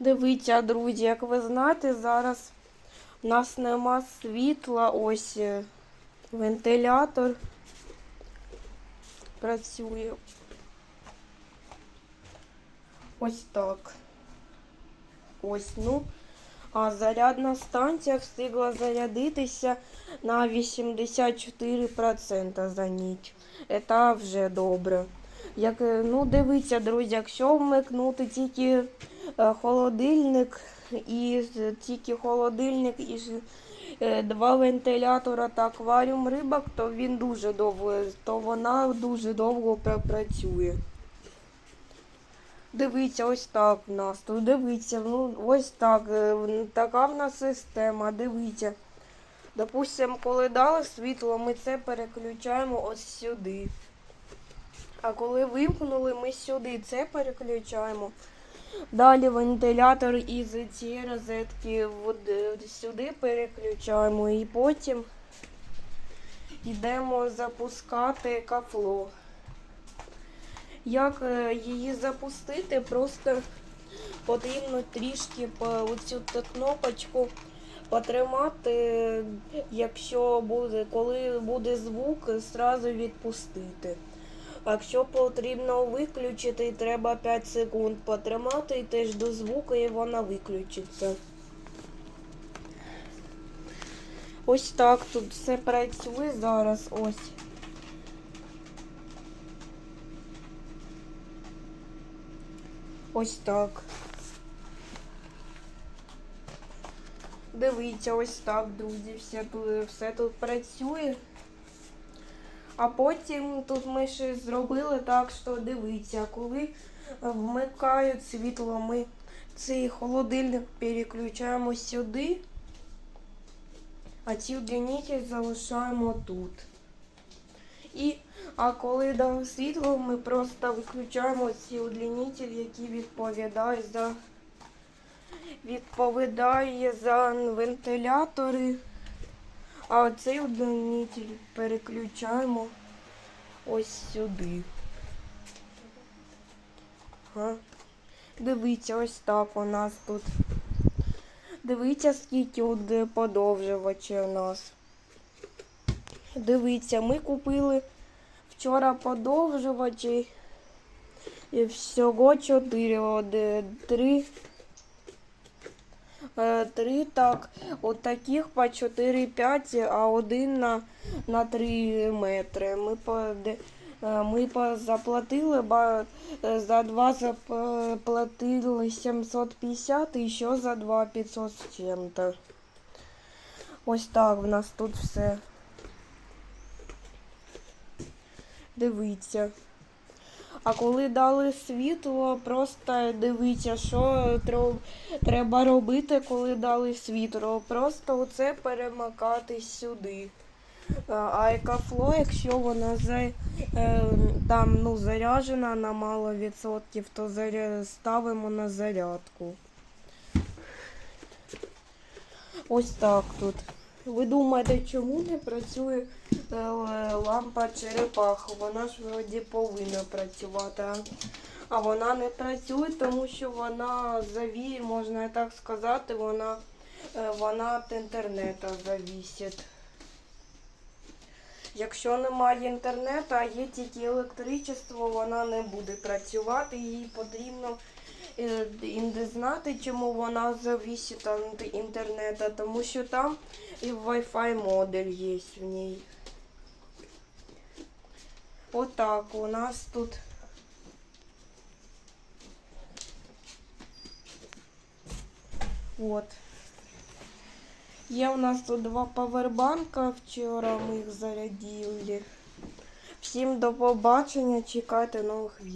Дивіться, друзі, як ви знаєте, зараз у нас нема світла, ось е, вентилятор працює. Ось так. Ось, ну. А зарядна станція встигла зарядитися на 84% за ніч. Це вже добре. Як, е, ну, дивіться, друзі, якщо вмикнути тільки холодильник і тільки холодильник і е, два вентилятора та акваріум рибок, то він дуже довго, то вона дуже довго пропрацює. Дивіться, ось так в нас тут. Дивіться, ну ось так. е, Така в нас система, дивіться. Допустимо, коли дали світло, ми це переключаємо ось сюди. А коли вимкнули, ми сюди це переключаємо. Далі вентилятор із цієї розетки сюди переключаємо і потім йдемо запускати кафло. Як е, її запустити, просто потрібно трішки оцю кнопочку потримати, якщо буде, коли буде звук, зразу відпустити. Якщо потрібно виключити, треба 5 секунд потримати і теж до звуку і вона виключиться. Ось так тут все працює зараз. Ось. Ось так. Дивіться, ось так, друзі, все тут, все тут працює. А потім тут ми ще зробили так, що дивіться, коли вмикають світло, ми цей холодильник переключаємо сюди, а ці удлінитель залишаємо тут. І, а коли дав світло, ми просто виключаємо ці удлінителі, які відповідають за відповідає за вентилятори. А цей удлінитель переключаємо ось сюди. Ага. Дивіться, ось так у нас тут. Дивіться, скільки от подовжувачів у нас. Дивіться, ми купили вчора подовжувачі. І всього чотири. От, е, Три. Так, от таких по 4-5, а один на, на 3 метри. Ми по, е, ми заплатили, е, за два заплатили 750 і ще за два 500 з чим-то. Ось так в нас тут все. Дивіться. А коли дали світло, просто дивіться, що треба робити, коли дали світло. Просто оце перемикати сюди. А, А екофло, якщо вона е, там ну, заряджена на мало відсотків, то ставимо на зарядку. Ось так тут. Ви думаєте, чому не працює е, лампа черепахи? Вона ж вроді повинна працювати. а- вона не працює, тому що вона заві, можна так сказати, вона, е, вона від інтернету завісить. Якщо немає інтернету, а є тільки електричество, вона не буде працювати. Їй потрібно е, інде знати, чому вона завісить від інтернету, тому що там і Wi-Fi модуль є в ній. Отак у нас тут. От. Є у нас тут два павербанка. Вчора ми їх зарядили. Всім до побачення. Чекайте нових відео.